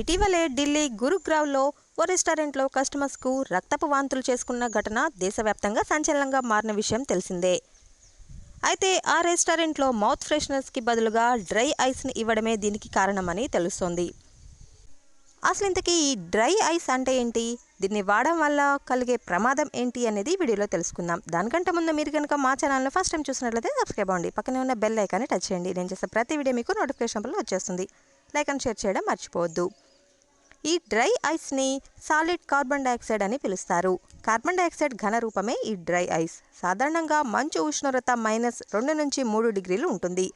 ఇటీవలే ఢిల్లీ గురుగ్రావ్లో ఓ రెస్టారెంట్లో కస్టమర్స్కు రక్తపు వాంతులు చేసుకున్న ఘటన దేశవ్యాప్తంగా సంచలనంగా మారిన విషయం తెలిసిందే. అయితే ఆ రెస్టారెంట్లో మౌత్ ఫ్రెషనర్స్కి బదులుగా డ్రై ఐస్ని ఇవ్వడమే దీనికి కారణమని తెలుస్తోంది. అసలు ఇంతకీ ఈ డ్రై ఐస్ అంటే ఏంటి? దీన్ని వాడడం వల్ల కలిగే ప్రమాదం ఏంటి అనేది వీడియోలో తెలుసుకుందాం. దానికంటే ముందు మీరు కనుక మా ఛానల్ని ఫస్ట్ టైం చూసినట్లయితే సబ్స్క్రైబ్ అవ్వండి. పక్కనే ఉన్న బెల్ ఐకాన్ని టచ్ చేయండి. నేను చేసే ప్రతి వీడియో మీకు నోటిఫికేషన్ వచ్చేస్తుంది. లైక్ అండ్ షేర్ చేయడం మర్చిపోవద్దు. ఈ డ్రై ఐస్ని సాలిడ్ కార్బన్ డైఆక్సైడ్ అని పిలుస్తారు. కార్బన్ డైఆక్సైడ్ ఘన రూపమే ఈ డ్రై ఐస్. సాధారణంగా మంచు ఉష్ణోగ్రత మైనస్ రెండు నుంచి మూడు డిగ్రీలు ఉంటుంది.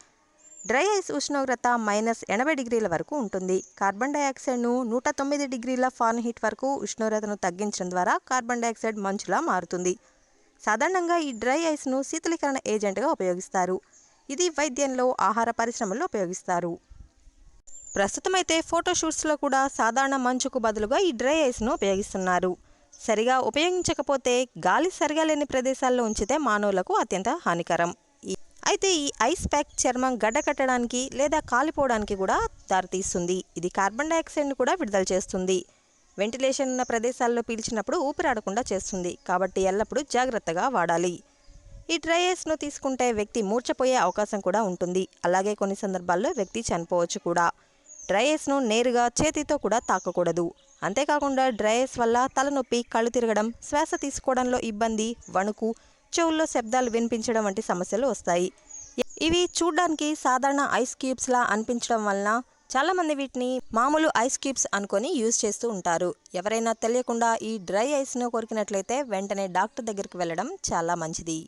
డ్రై ఐస్ ఉష్ణోగ్రత మైనస్ ఎనభై డిగ్రీల వరకు ఉంటుంది. కార్బన్ డైఆక్సైడ్ను నూట తొమ్మిది డిగ్రీల ఫారెన్హీట్ వరకు ఉష్ణోగ్రతను తగ్గించడం ద్వారా కార్బన్ డైఆక్సైడ్ మంచులా మారుతుంది. సాధారణంగా ఈ డ్రై ఐస్ను శీతలీకరణ ఏజెంట్గా ఉపయోగిస్తారు. ఇది వైద్యంలో ఆహార పరిశ్రమల్లో ఉపయోగిస్తారు. ప్రస్తుతం అయితే ఫోటోషూట్స్లో కూడా సాధారణ మంచుకు బదులుగా ఈ డ్రై ఐస్ను ఉపయోగిస్తున్నారు. సరిగా ఉపయోగించకపోతే గాలి సరిగా లేని ప్రదేశాల్లో ఉంచితే మానవులకు అత్యంత హానికరం. అయితే ఈ ఐస్ ప్యాక్ చర్మం గడ్డకట్టడానికి లేదా కాలిపోవడానికి కూడా దారితీస్తుంది. ఇది కార్బన్ డైఆక్సైడ్ను కూడా విడుదల చేస్తుంది. వెంటిలేషన్ ఉన్న ప్రదేశాల్లో పీల్చినప్పుడు ఊపిరాడకుండా చేస్తుంది. కాబట్టి ఎల్లప్పుడూ జాగ్రత్తగా వాడాలి. ఈ డ్రై ఐస్ను తీసుకుంటే వ్యక్తి మూర్చపోయే అవకాశం కూడా ఉంటుంది. అలాగే కొన్ని సందర్భాల్లో వ్యక్తి చనిపోవచ్చు కూడా. డ్రైయర్స్ను నేరుగా చేతితో కూడా తాకకూడదు. అంతేకాకుండా డ్రైయర్స్ వల్ల తలనొప్పి కళ్ళు తిరగడం శ్వాస తీసుకోవడంలో ఇబ్బంది వణుకు చెవుల్లో శబ్దాలు వినిపించడం వంటి సమస్యలు వస్తాయి. ఇవి చూడ్డానికి సాధారణ ఐస్ క్యూబ్స్లా అనిపించడం వలన చాలామంది వీటిని మామూలు ఐస్ క్యూబ్స్ అనుకొని యూజ్ చేస్తూ ఉంటారు. ఎవరైనా తెలియకుండా ఈ డ్రై ఐస్ను కొరికినట్లయితే వెంటనే డాక్టర్ దగ్గరికి వెళ్ళడం చాలా మంచిది.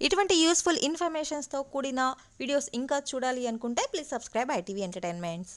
ఇటువంటి యూస్ఫుల్ ఇన్ఫర్మేషన్స్తో కూడిన వీడియోస్ ఇంకా చూడాలి అనుకుంటే ప్లీజ్ సబ్స్క్రైబ్ ఐటీవీ ఎంటర్టైన్మెంట్స్